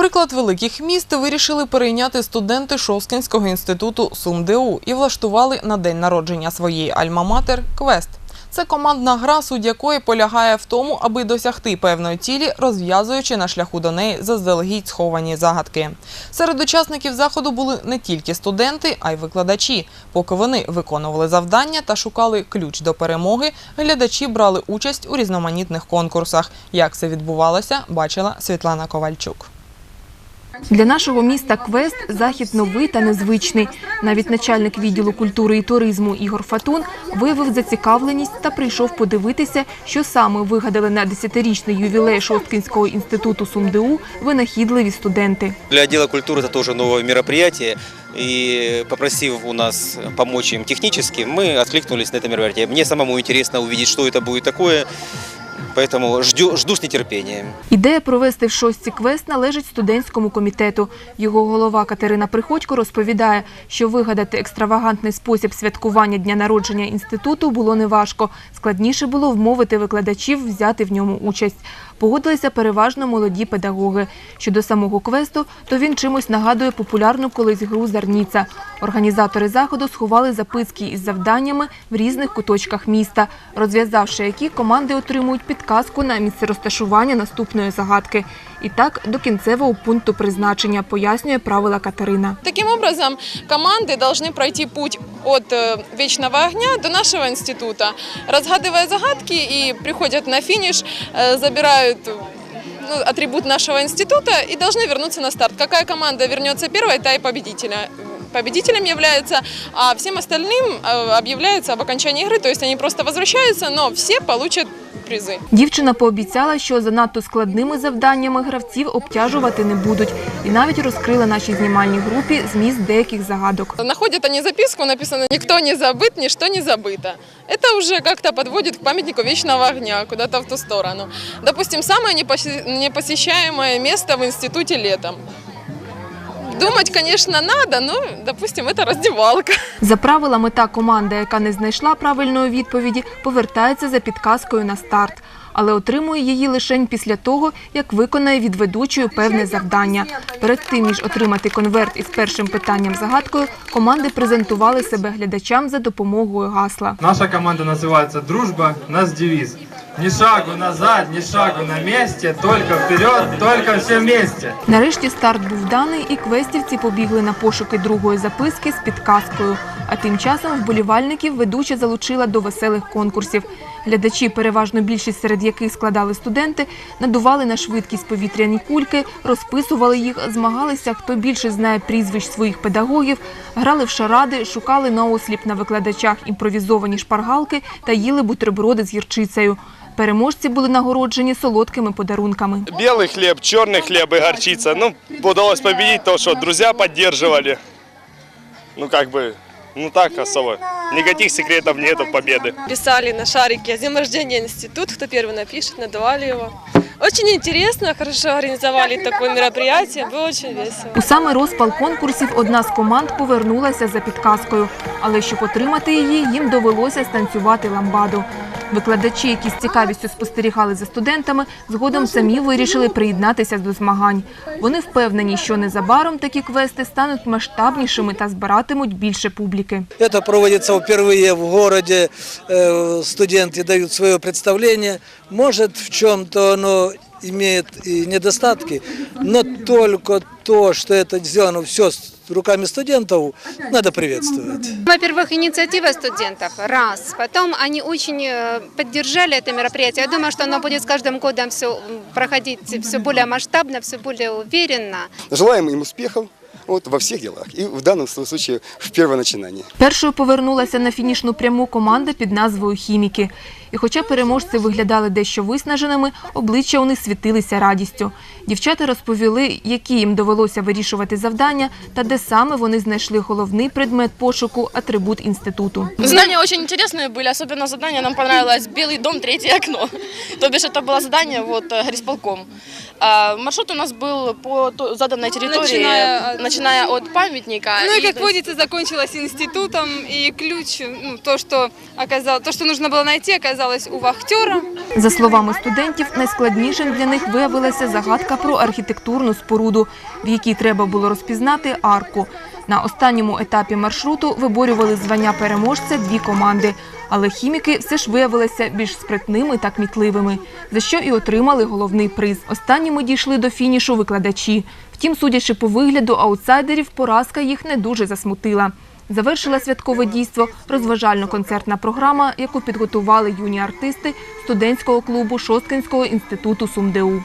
Приклад великих міст вирішили перейняти студенти Шосткінського інституту СумДУ і влаштували на день народження своєї альма-матер квест. Це командна гра, суть якої полягає в тому, аби досягти певної цілі, розв'язуючи на шляху до неї заздалегідь сховані загадки. Серед учасників заходу були не тільки студенти, а й викладачі. Поки вони виконували завдання та шукали ключ до перемоги, глядачі брали участь у різноманітних конкурсах. Як це відбувалося, бачила Світлана Ковальчук. Для нашого міста Квест захід новий та незвичний. Навіть начальник відділу культури і туризму Ігор Фатун виявив зацікавленість та прийшов подивитися, що саме вигадали на 10-річний ювілей Шосткінського інституту СумДУ винахідливі студенти. Для отдела культуры это тоже новое мероприятие. И попросив у нас помочь им технически, мы откликнулись на это мероприятие. Мне самому интересно увидеть, что это будет такое. Поэтому жду, жду с нетерпением. Ідея провести в шостці квест належить студентському комітету. Його голова Катерина Приходько розповідає, що вигадати екстравагантний спосіб святкування дня народження інституту було неважко. Складніше було вмовити викладачів взяти в ньому участь. Погодилися переважно молоді педагоги. Щодо самого квесту, то він чимось нагадує популярну колись гру «Зарніця». Організатори заходу сховали записки із завданнями в різних куточках міста, розв'язавши які команди отримують підказку на місце розташування наступної загадки. І так до кінцевого пункту призначення, пояснює правила Катерина. Таким образом, команды должны пройти путь от э, вечного огня до нашего института, разгадывая загадки и приходят на финиш, э, забирают ну, атрибут нашего института и должны вернуться на старт. Какая команда вернется первой, та и победителя. Победителем является, а всем остальным э, объявляется об окончании игры, то есть они просто возвращаются, но все получат призы. Дівчина пообіцяла, що занадто складними завданнями гравців обтяжувати не будуть, і навіть розкрила нашій знімальній групі зміст деяких загадок. Находят они записку, написано «Никто не забыт, ничто не забыто». Это уже как-то подводит к памятнику Вечного Огня, куда-то в ту сторону. Допустим, самое непоси- непосещаемое место в институте летом. Думать, конечно, надо, но, допустим, это раздевалка. За правилами та команда, яка не знайшла правильної відповіді, повертається за підказкою на старт, але отримує її лише після того, як виконає від ведучої певне завдання. Перед тим ніж отримати конверт із першим питанням загадкою, команди презентували себе глядачам за допомогою гасла. Наша команда называется «Дружба», нас девиз. Ни шагу назад, ні шагу на місці, тільки вперед, только все вместе. Нарешті старт був даний, і квестівці побігли на пошуки другої записки з підказкою. А тим часом вболівальників ведуча залучила до веселих конкурсів. Глядачі, переважно більшість серед яких складали студенти, надували на швидкість повітряні кульки, розписували їх, змагалися, хто більше знає прізвищ своїх педагогів, грали в шаради, шукали наосліп на викладачах імпровізовані шпаргалки та їли бутерброди з гірчицею. Переможці були нагороджені солодкими подарунками. Белый хлеб, черный хлеб и горчица. Ну, удалось победить то, что друзья поддерживали. Ну, как бы, ну так особо. Никаких секретов нету победы. Писали на шарике «С днем рождения институт», кто первый напишет, надавали его. Очень интересно, хорошо организовали такое мероприятие, было очень весело. У саме розпал конкурсів одна з команд повернулася за підказкою, але щоб отримати її, їм довелося станцювати ламбаду. Викладачі, які з цікавістю спостерігали за студентами, згодом самі вирішили приєднатися до змагань. Вони впевнені, що незабаром такі квести стануть масштабнішими та збиратимуть більше публіки. Это проводится впервые в городе, э, студенты дают свое представление. Может, в чем-то оно имеет и недостатки, но только то, что это сделано все с руками студентов, надо приветствовать. Во-первых, инициатива студентов, раз. Потом они очень э, поддержали это мероприятие. Я думаю, что оно будет с каждым годом все проходить все более масштабно, все более уверенно. Желаем им успехов вот, во всех делах. И в данном случае в первое начинание. Першою повернулася на фінішну пряму команда під назвою Хіміки. І хоча переможці виглядали дещо виснаженими, обличчя у них світилися радістю. Дівчата розповіли, які їм довелося вирішувати завдання та де саме вони знайшли головний предмет пошуку атрибут інституту. Задания очень интересные были, особенно задание нам понравилось «Белый дом, третье окно». То бишь это было задание вот э, горисполком. А, маршрут у нас был по заданной территории, Начиная начиная от- памятника. Ну и, как есть- водится, закончилось институтом, и ключ, ну, то, что оказалось, то, что нужно было найти, оказалось у вахтера. За словами студентів, найскладнішим для них виявилася загадка про архітектурну споруду, в якій треба було розпізнати арку. На останньому етапі маршруту виборювали звання переможця дві команди. Але хіміки все ж виявилися більш спритними та кмітливими, за що і отримали головний приз. Останніми дійшли до фінішу викладачі. Втім, судячи по вигляду аутсайдерів, поразка їх не дуже засмутила. Завершила святкове дійство розважально-концертна програма, яку підготували юні артисти студентського клубу Шосткинського інституту СумДУ.